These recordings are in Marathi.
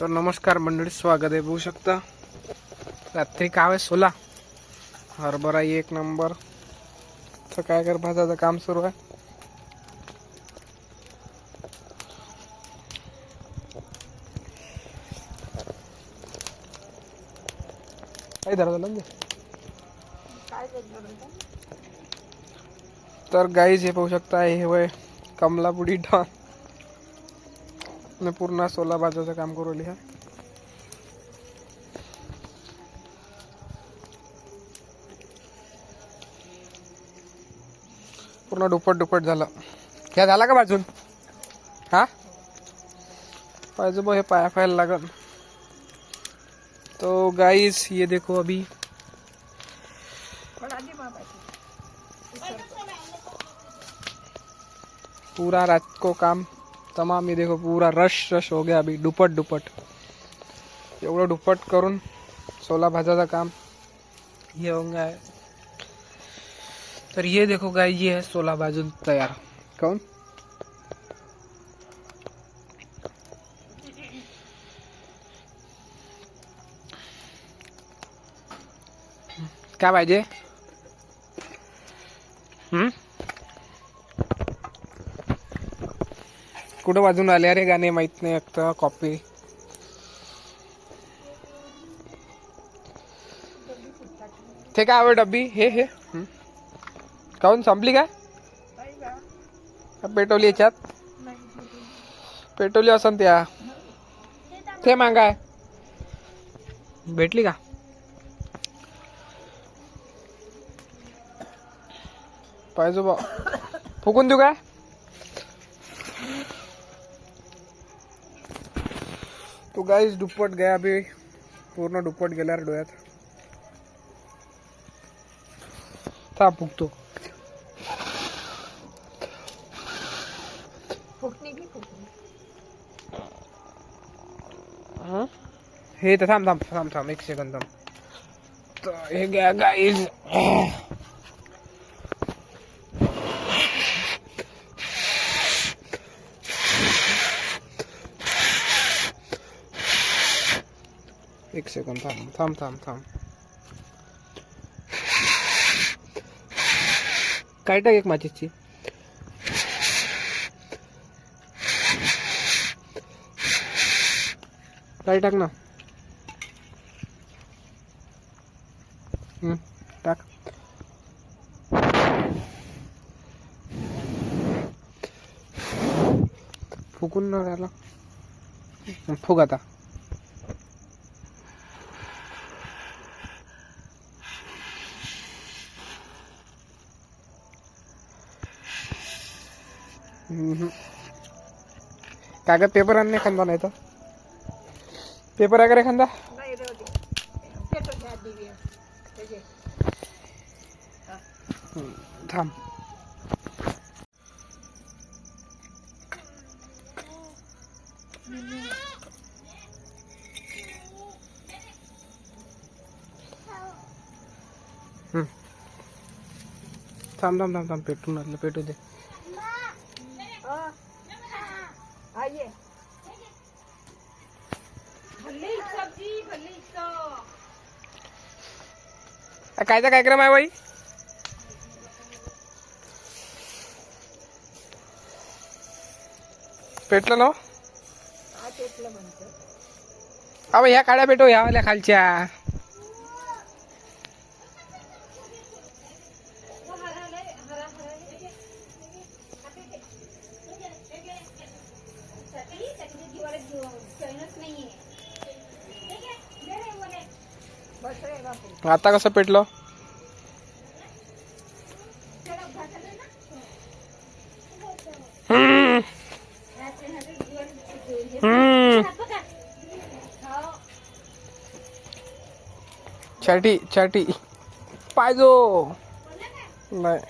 तर नमस्कार मंडळी स्वागत आहे बघू शकता. रात्री काय आहे? सोला. हरभरा एक नंबर. तर काय कर भाजाचं काम सुरू आहे. काय धरा म्हणजे? तर गाईज हे पाहू शकता हे वय कमलापुडी डॉन. मी पूर्ण सोला बाजाचं काम करू लिहा. पूर्ण दुप्पट दुप्पट झालं. ह्या झाला का बाजून हा? पाहिजे बघ हे पाया पाहायला लागल. तो गाईस ये देखो अभी. पूरा रात को काम तमाम ये देखो पूरा रश रश हो गया अभी दुपट दुपट। एवढं दुपट करून सोला भाजाचं काम ये होंगे आहे तर ये देखो गाय ये है सोला भाजून तयार। काऊन काय पाहिजे हम्म? कुठं वाजून आले? अरे गाणे माहीत नाही फक्त कॉपी ते काय आवड डब्बी? हे हे. काऊन काहून संपली काय? का पेटवली याच्यात? पेटवली असन त्या. ते मागाय भेटली का? पाहिजे बा. फुकून देऊ काय? तो गाईस दुप्पट गया अभी. पूर्ण दुप्पट गेल्यावर डोळ्यात. था फुकतो. हं? हे तर थांब थांब थांब थांब एक सेकंद थांब. तर हे घ्या गाईज थांब थांब थांब थांब थांब काय टाक एक माचीसची काय टाक ना टाक फुकून ना राहिला फुग आता हम्म. कागद पेपर आणणे खांदा नाही तर? पेपर वगैरे खांदा? थांब. हम्म. थांब थांब थांब थांब. पेटून आणलं पेटू दे. आ, कायचा कार्यक्रम आहे बाई? पेटलं ना हा? पेटलं म्हणतं. अबे ह्या काड्या पेटो ह्या वाल्या खालच्या बस रे बापू आता कसं पेटलं? हम्म. हम्म. छाटी छाटी पाहिजो. नाही.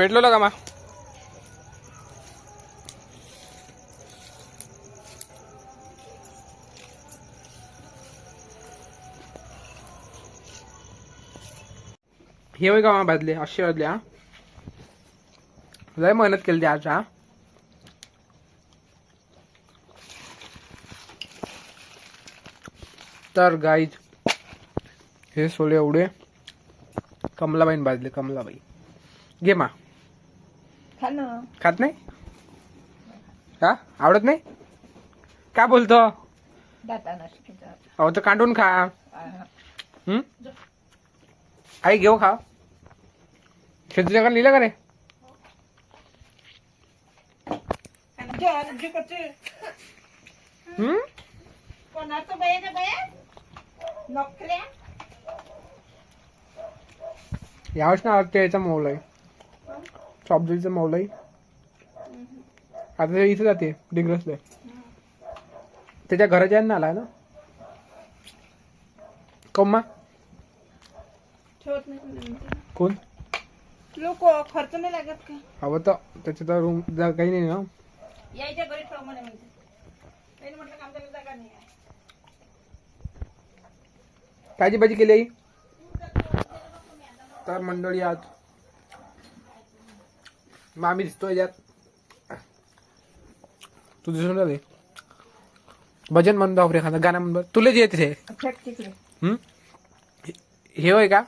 पेटलो का मा? हे होय का भाजले असे भाजले हा. लय मेहनत केली आज हा. तर गाईज हे सोले एवढे. कमलाबाईन भाजले कमलाबाई. घे मा. खा ना खात नाही? हा? आवडत नाही? का बोलतो. अहो तर काढून खा. हम्म आई घेऊ खा शेतीच्या का लिहिलं का रे हम्म कोणाचं बाया ना बाया नोकऱ्या? यावेळेस ना वाटतं याचा मौल आहे. चॉपजीचा मौल आहे. आता इथे जाते डिग्रसला त्याच्या घराच्या आहे ना आलाय ना? कम्मा ठेवत नाही कोण लोक खर्च नाही लागत का? हवं तर त्याच्या तर रूम काही नाही ना. यायच्या घरी ठेव म्हणे म्हणते. त्यांनी म्हटलं का आमच्याकडे जागा नाही आहे. कायची भाजी केली आई? तर मंडळी आज मग आम्ही दिसतोय यात तू दिसून राहिले भजन म्हणतो आपल्या खाना गाणं म्हणतो तुला जे येते? हे- होय का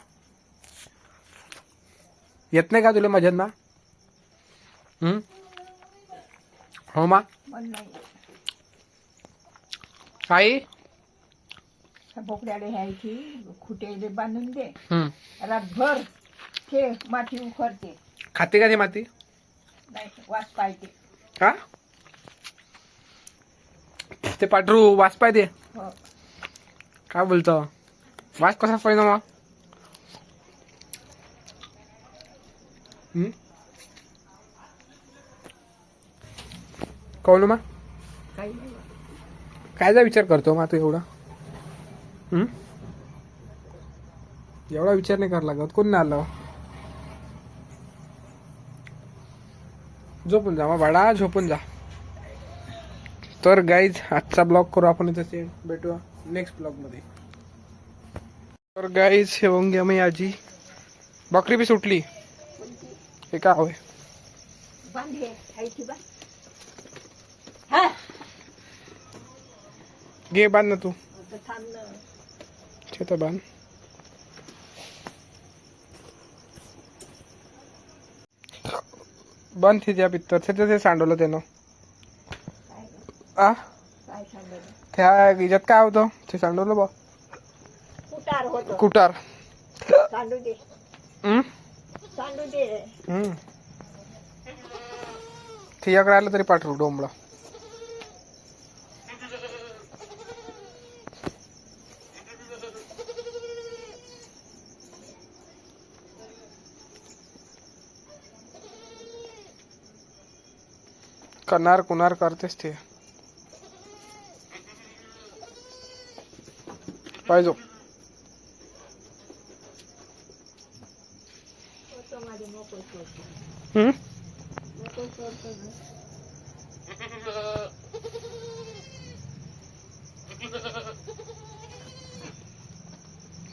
येत नाही का तुला भजन हम्म? हो मा आई बोकड्याला ह्यायची खुटेले बांधून दे हम्म. रातभर ते माती उखरते खाते का ते माती नाही वास पाहिजे का ते पाठरू वास पाहिजे हो. काय बोलतो? वास कसा पाहिजे मग हम्म? कौन मा काही नाही कायचा विचार करतो मग तू एवढा? हम्म? एवढा विचार नाही करावा लागत. कोण नाही आलं? झोपून जा मग बाळा झोपून जा. तर गाईज आजचा ब्लॉग करू आपण इथे भेटू नेक्स्ट ब्लॉगमध्ये. तर गाईज हे होऊन घ्या मी आजी. बकरी बी सुटली. हे का होय? बांधे ह्यायची बा हा. घे बांध ना तू. छेता बांध. बंद थी त्या पित्तर ते ते सांडवलं त्यानं आ? त्या याच्यात काय होतं ते? सांडवलं बा। कुटार होत कुटार। सांडू दे। हम्म? सांडू दे। हम्म. ते एक राहिलं तरी पाठवू डोंबला कनार कुणार करतेस ते. पाहिजे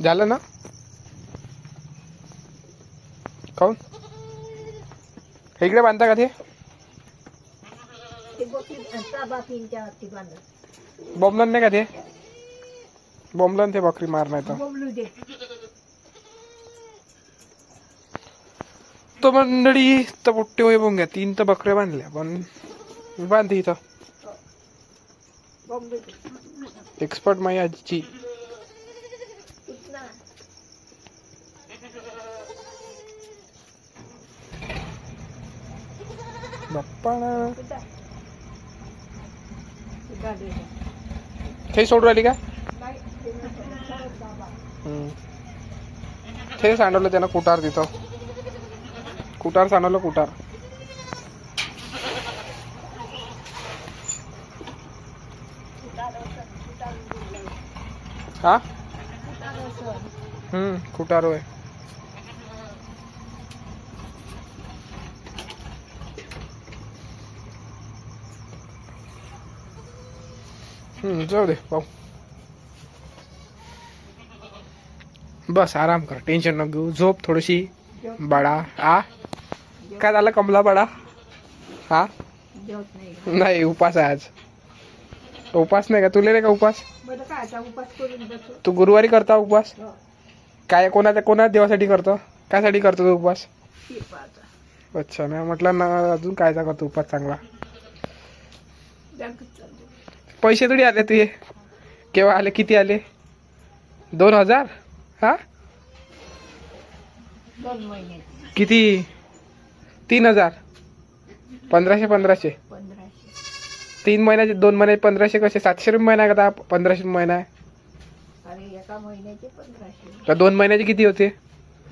झालं ना? काऊन इकडे बांधता का ते? ते बकरी त्या बाकींच्या हाती बांधत बॉम्बलन नाही का ते? बॉम्बलन ते बकरी मार नाही तर. बोबलू दे. तो मंडळी तर होई बघून घ्या तीन तर बकऱ्या बांधल्या पण बांधते इथं. बोबलू दे. एक्सपर्ट माई आजीची. इतना. बाप्पा कुठं कुठं सोडू सोडून राहिली का नाही ते सांडवलं त्यानं कुटार तिथं कुटार सांडवलं कुटार कुटार हा हम्म कुटारो आहे जाऊ दे पाहू. बस आराम कर. टेन्शन नको घेऊ. झोप थोडीशी. बाळा. आ? काय झालं कमला बाळा? हा? नाही उपास आहे आज. उपास नाही का? तुला नाही का उपास? उपास तू. गुरुवारी करता उपवास हो. काय कोणाच्या कोणा देवासाठी करतो? कायसाठी करतो तू उपवास शिरपाचा अच्छा नाही म्हटलं ना अजून कायचा करतो उपास चांगला? पैसे थोडी आले तुझे केव्हा आले? किती आले? दोन हजार? हा? महिन्याची किती? तीन हजार. पंधराशे पंधराशे. तीन महिन्याचे दोन महिने पंधराशे कसे? सातशे रुपये महिना का पंधराशे रुपये महिना आहे महिन्याचे दोन महिन्याचे किती होते?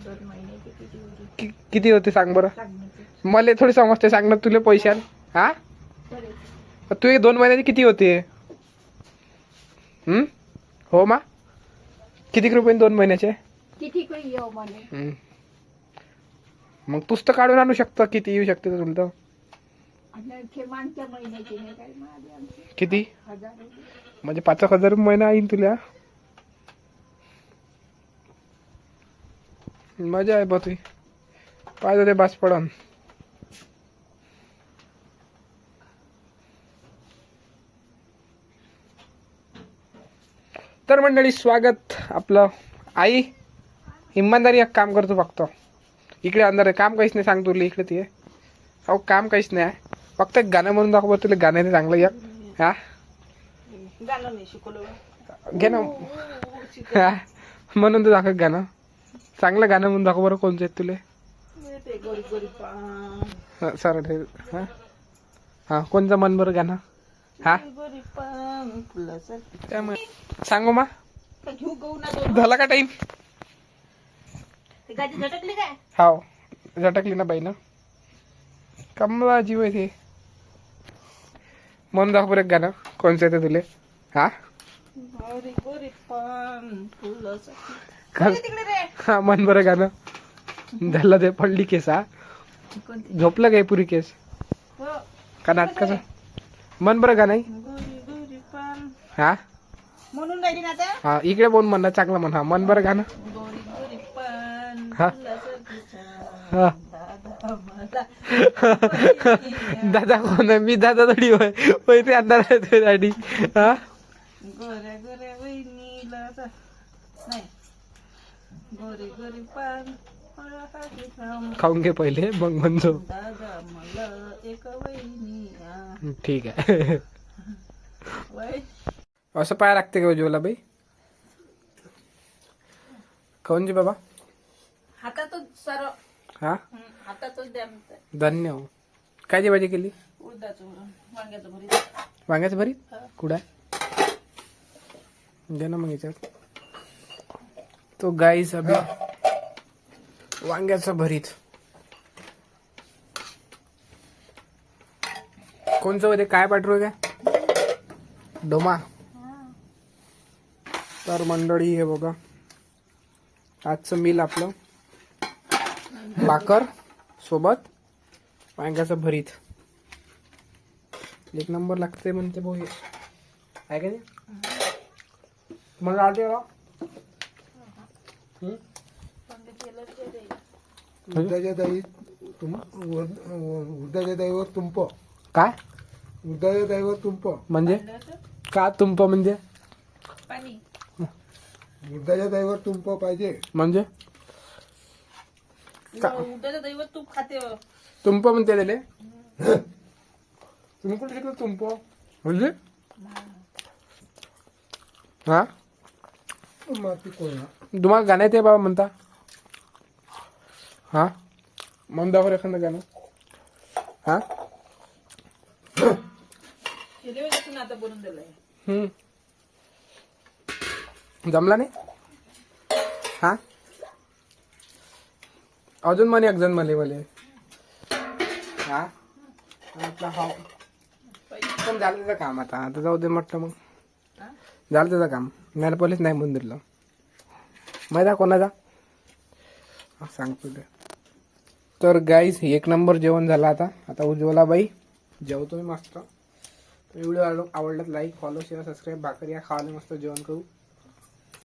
दोन महिन्याचे किती होते? कि- किती होते सांग बरं? मला थोडी समजते सांग ना तुला पैसे आले हा तू दोन महिन्याचे किती होते? हम्म? हो मा? किती रुपये दोन महिन्याचे? किती काही येऊ मला हम्म. मग पुस्तक काढून आणू शकतं किती येऊ शकते तुला? तर आणि ते मागच्या महिन्याचे नाही काय माझे आमचे किती? हजार रुपये. म्हणजे पाच एक हजार रुपये महिना येईन तुला. मजा आहे बा तुझी. पाहिजे ते बास पडन तर मंडळी स्वागत आपलं आई. इमानदारी एक काम करतो फक्त. इकडे अंदर आहे. काम काहीच नाही सांग तुला इकडे ते. अहो काम काहीच नाही आहे. फक्त एक गाणं म्हणून दाखव बरं तुला गाणं आहे चांगलं एक. हा? गाणं नाही शिकवलं घे ना. हा, म्हणून तर दाखव गाणं. चांगलं गाणं म्हणून दाखव बरं कोणतं आहे तुले. ते पान. हा, हा? हा कोणतं मन बरं गाणं? हा? त्यामुळे सांगू मा? झाला का टाईम झटकली हाव झटकली ना बाई ना. कमला जीव आहे ते. म्हणून दाखव बरं एक गाणं. कोणचं येते ते तुले? हा? हा मन बरं गाणं. झालं ते पडली केस हा. झोपलं काय पुरी केस? का नाटकाचं? मन बरं गरीब पान हा? म्हणून राहिली ना आता. हा इकडे बोल म्हणणं चांगलं म्हण. हा मन बरं गाणं हा. छान. हा. दादा कोण आहे? मी दादा थोडी होय. होय ते अंधार आहे तुझ्यासाठी हा? गोऱ्या गोऱ्या वहिनीला जा- नाही. गोरे गोरे थांब. खाऊन घे पहिले मग म्हणतो. ठीक आहे. असं पाय लागते का उज्ज्वला बाई? खाऊन जी बाबा. हातातच सर्व. हा? हं, हातातच द्या म्हणताय धन्य हो. कायची भाजी केली? वांग्याचं भरीत. वांग्याचं भरीत. कुठं दे ना मग याच्यात तो गाईस अभि वांग्याचं भरीत. कोणचं होते काय पाठवू काय डोमा. तर मंडळी हे बघा. आजचं मिल आपलं. भाकर सोबत वांग्याचं भरीत. एक नंबर लागते म्हणते भाऊ हे. आहे का नाही मला हं? उडदाच्या दाई तुम उड- उडदाच्या दाईवर तुंप. काय? उडदाच्या दाईवर तुंप. म्हणजे? का तुंप म्हणजे? पाणी. उडदाच्या दाईवर तुंप पाहिजे. म्हणजे? का- दैवत तूप खाते. हो. तुंप म्हणते त्याले. तुम्ही कुठे शिकलो तुंप? म्हणजे? हा? माती कोणा तुम्हाला गाणं येते बाबा म्हणता. हा? मन दाखव एखादं गाणं. हा? आता दिलंय. हम्म. जमला नाही? हा? अजून म्हणे एक जण मले मले. हा? म्हटलं हा पण झालं त्याचं काम आता. आता जाऊ दे म्हटलं मग. हा? झालं त्याचं काम. मला पहिलेच नाही म्हणून दिलं. माहिती आहे कोणाचा? हा, सांगतो ते. तर गाईज एक नंबर जेवण झालं आता. आता उज्ज्वलाबाई. जेवतो मी मस्त. व्हिडिओ आवडला लाईक फॉलो शेअर सबस्क्राईब भाकरी या खावाले मस्त जेवण करू.